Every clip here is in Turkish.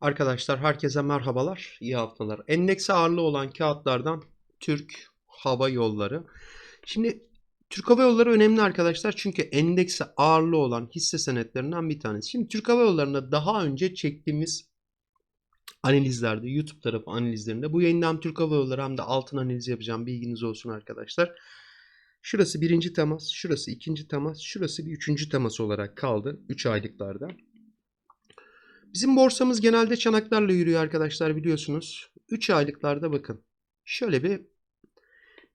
Arkadaşlar herkese merhabalar, iyi haftalar. Endeks ağırlığı olan kağıtlardan Türk Hava Yolları. Şimdi Türk Hava Yolları önemli arkadaşlar çünkü endekse ağırlığı olan hisse senetlerinden bir tanesi. Şimdi Türk Hava Yolları'nda daha önce çektiğimiz analizlerde, YouTube tarafı analizlerinde bu yayında hem Türk Hava Yolları hem de altın analizi yapacağım bilginiz olsun arkadaşlar. Şurası birinci temas, şurası ikinci temas, şurası bir üçüncü temas olarak kaldı 3 aylıklarda. Bizim borsamız genelde çanaklarla yürüyor arkadaşlar biliyorsunuz. 3 aylıklarda bakın. Şöyle bir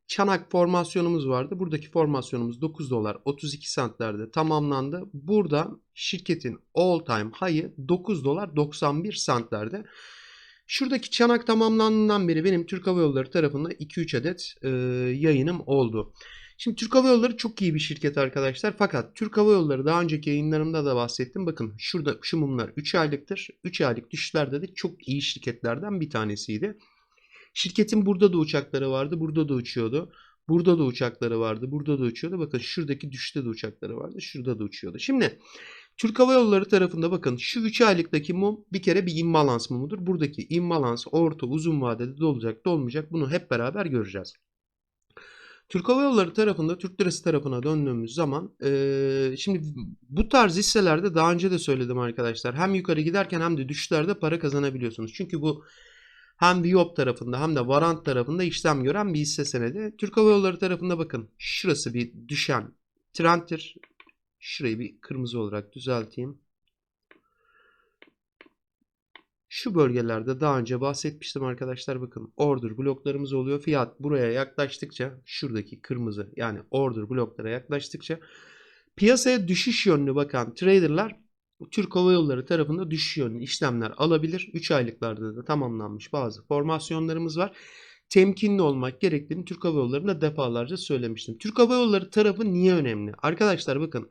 çanak formasyonumuz vardı. Buradaki formasyonumuz 9 dolar 32 centlerde tamamlandı. Burada şirketin all time high'ı 9 dolar 91 centlerde. Şuradaki çanak tamamlandığından beri benim Türk Hava Yolları tarafında 2-3 adet e, yayınım oldu. Şimdi Türk Hava Yolları çok iyi bir şirket arkadaşlar. Fakat Türk Hava Yolları daha önceki yayınlarımda da bahsettim. Bakın şurada şu mumlar 3 aylıktır. 3 aylık düşüşlerde de çok iyi şirketlerden bir tanesiydi. Şirketin burada da uçakları vardı. Burada da uçuyordu. Burada da uçakları vardı. Burada da uçuyordu. Bakın şuradaki düşüşte de uçakları vardı. Şurada da uçuyordu. Şimdi Türk Hava Yolları tarafında bakın şu 3 aylıktaki mum bir kere bir imbalans mumudur. Buradaki imbalans orta uzun vadede de olacak da olmayacak. Bunu hep beraber göreceğiz. Türk Hava Yolları tarafında Türk Lirası tarafına döndüğümüz zaman eee, şimdi bu tarz hisselerde daha önce de söyledim arkadaşlar. Hem yukarı giderken hem de düşüşlerde para kazanabiliyorsunuz. Çünkü bu hem Viyop tarafında hem de Varant tarafında işlem gören bir hisse senedi. Türk Hava Yolları tarafında bakın şurası bir düşen trendtir. Şurayı bir kırmızı olarak düzelteyim. Şu bölgelerde daha önce bahsetmiştim arkadaşlar bakın order bloklarımız oluyor. Fiyat buraya yaklaştıkça şuradaki kırmızı yani order bloklara yaklaştıkça piyasaya düşüş yönlü bakan traderlar Türk Hava Yolları tarafında düşüş yönlü işlemler alabilir. 3 aylıklarda da tamamlanmış bazı formasyonlarımız var. Temkinli olmak gerektiğini Türk Hava Yolları'nda defalarca söylemiştim. Türk Hava Yolları tarafı niye önemli? Arkadaşlar bakın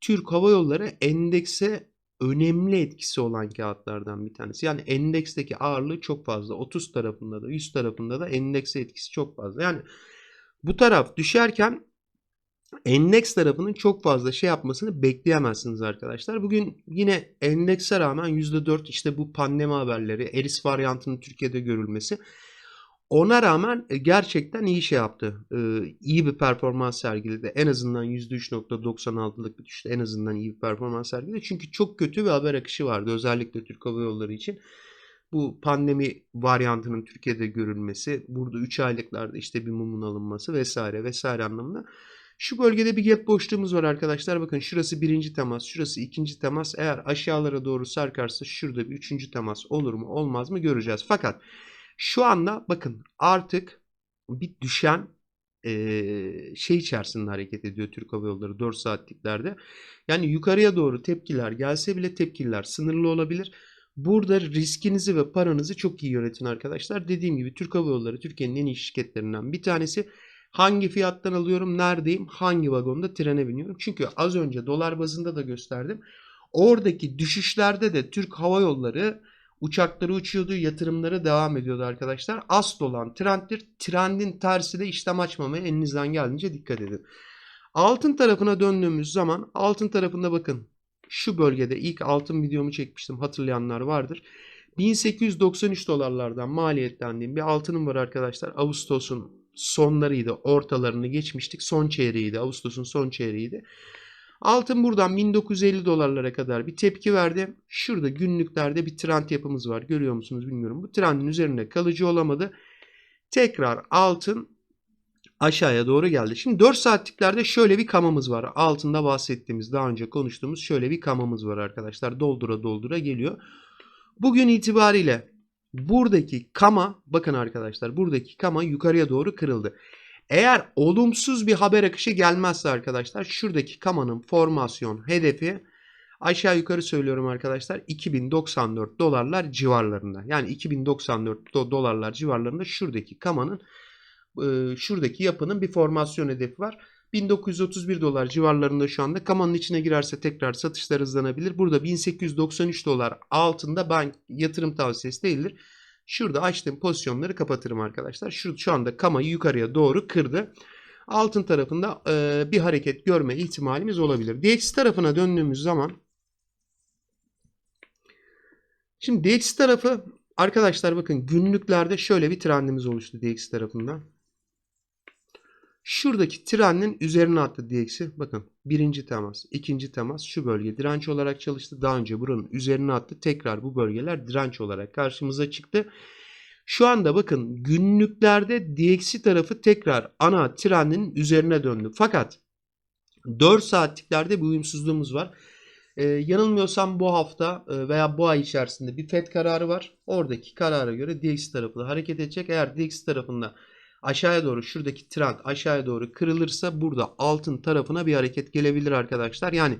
Türk Hava Yolları endekse önemli etkisi olan kağıtlardan bir tanesi. Yani endeksteki ağırlığı çok fazla. 30 tarafında da 100 tarafında da endekse etkisi çok fazla. Yani bu taraf düşerken endeks tarafının çok fazla şey yapmasını bekleyemezsiniz arkadaşlar. Bugün yine endekse rağmen %4 işte bu pandemi haberleri, Eris varyantının Türkiye'de görülmesi ona rağmen e, gerçekten iyi şey yaptı. Ee, iyi bir performans sergiledi. En azından %3.96'lık bir düşüşte en azından iyi bir performans sergiledi. Çünkü çok kötü bir haber akışı vardı. Özellikle Türk Hava Yolları için. Bu pandemi varyantının Türkiye'de görülmesi, burada 3 aylıklarda işte bir mumun alınması vesaire vesaire anlamında. Şu bölgede bir gap boşluğumuz var arkadaşlar. Bakın şurası birinci temas, şurası ikinci temas. Eğer aşağılara doğru sarkarsa şurada bir üçüncü temas olur mu olmaz mı göreceğiz. Fakat şu anda bakın artık bir düşen eee, şey içerisinde hareket ediyor Türk Hava Yolları 4 saatliklerde. Yani yukarıya doğru tepkiler gelse bile tepkiler sınırlı olabilir. Burada riskinizi ve paranızı çok iyi yönetin arkadaşlar. Dediğim gibi Türk Hava Yolları Türkiye'nin en iyi şirketlerinden bir tanesi. Hangi fiyattan alıyorum, neredeyim, hangi vagonda trene biniyorum? Çünkü az önce dolar bazında da gösterdim. Oradaki düşüşlerde de Türk Hava Yolları uçakları uçuyordu, yatırımları devam ediyordu arkadaşlar. Asıl olan trenddir. Trendin tersi de işlem açmamaya elinizden geldiğince dikkat edin. Altın tarafına döndüğümüz zaman altın tarafında bakın şu bölgede ilk altın videomu çekmiştim hatırlayanlar vardır. 1893 dolarlardan maliyetlendiğim bir altınım var arkadaşlar. Ağustos'un sonlarıydı, ortalarını geçmiştik. Son çeyreğiydi, Ağustos'un son çeyreğiydi. Altın buradan 1950 dolarlara kadar bir tepki verdi. Şurada günlüklerde bir trend yapımız var. Görüyor musunuz bilmiyorum. Bu trendin üzerinde kalıcı olamadı. Tekrar altın aşağıya doğru geldi. Şimdi 4 saatliklerde şöyle bir kamamız var. Altında bahsettiğimiz, daha önce konuştuğumuz şöyle bir kamamız var arkadaşlar. Doldura doldura geliyor. Bugün itibariyle buradaki kama, bakın arkadaşlar buradaki kama yukarıya doğru kırıldı. Eğer olumsuz bir haber akışı gelmezse arkadaşlar şuradaki kamanın formasyon hedefi aşağı yukarı söylüyorum arkadaşlar 2094 dolarlar civarlarında. Yani 2094 do- dolarlar civarlarında şuradaki kamanın e, şuradaki yapının bir formasyon hedefi var. 1931 dolar civarlarında şu anda. Kamanın içine girerse tekrar satışlar hızlanabilir. Burada 1893 dolar altında ben yatırım tavsiyesi değildir. Şurada açtığım pozisyonları kapatırım arkadaşlar. Şu, şu anda kamayı yukarıya doğru kırdı. Altın tarafında e, bir hareket görme ihtimalimiz olabilir. DX tarafına döndüğümüz zaman Şimdi DXY tarafı arkadaşlar bakın günlüklerde şöyle bir trendimiz oluştu DXY tarafından. Şuradaki trendin üzerine attı DX'i. Bakın birinci temas, ikinci temas şu bölge direnç olarak çalıştı. Daha önce buranın üzerine attı. Tekrar bu bölgeler direnç olarak karşımıza çıktı. Şu anda bakın günlüklerde DX'i tarafı tekrar ana trendin üzerine döndü. Fakat 4 saatliklerde bir uyumsuzluğumuz var. Ee, yanılmıyorsam bu hafta e, veya bu ay içerisinde bir FED kararı var. Oradaki karara göre DX tarafı hareket edecek. Eğer DX tarafında aşağıya doğru şuradaki trend aşağıya doğru kırılırsa burada altın tarafına bir hareket gelebilir arkadaşlar. Yani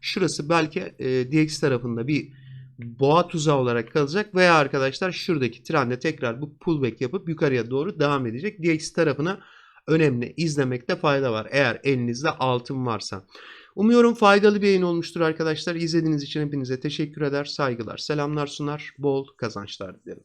şurası belki e, DX tarafında bir boğa tuzağı olarak kalacak veya arkadaşlar şuradaki trende tekrar bu pullback yapıp yukarıya doğru devam edecek. DX tarafına önemli izlemekte fayda var eğer elinizde altın varsa. Umuyorum faydalı bir yayın olmuştur arkadaşlar. İzlediğiniz için hepinize teşekkür eder, saygılar, selamlar sunar, bol kazançlar dilerim.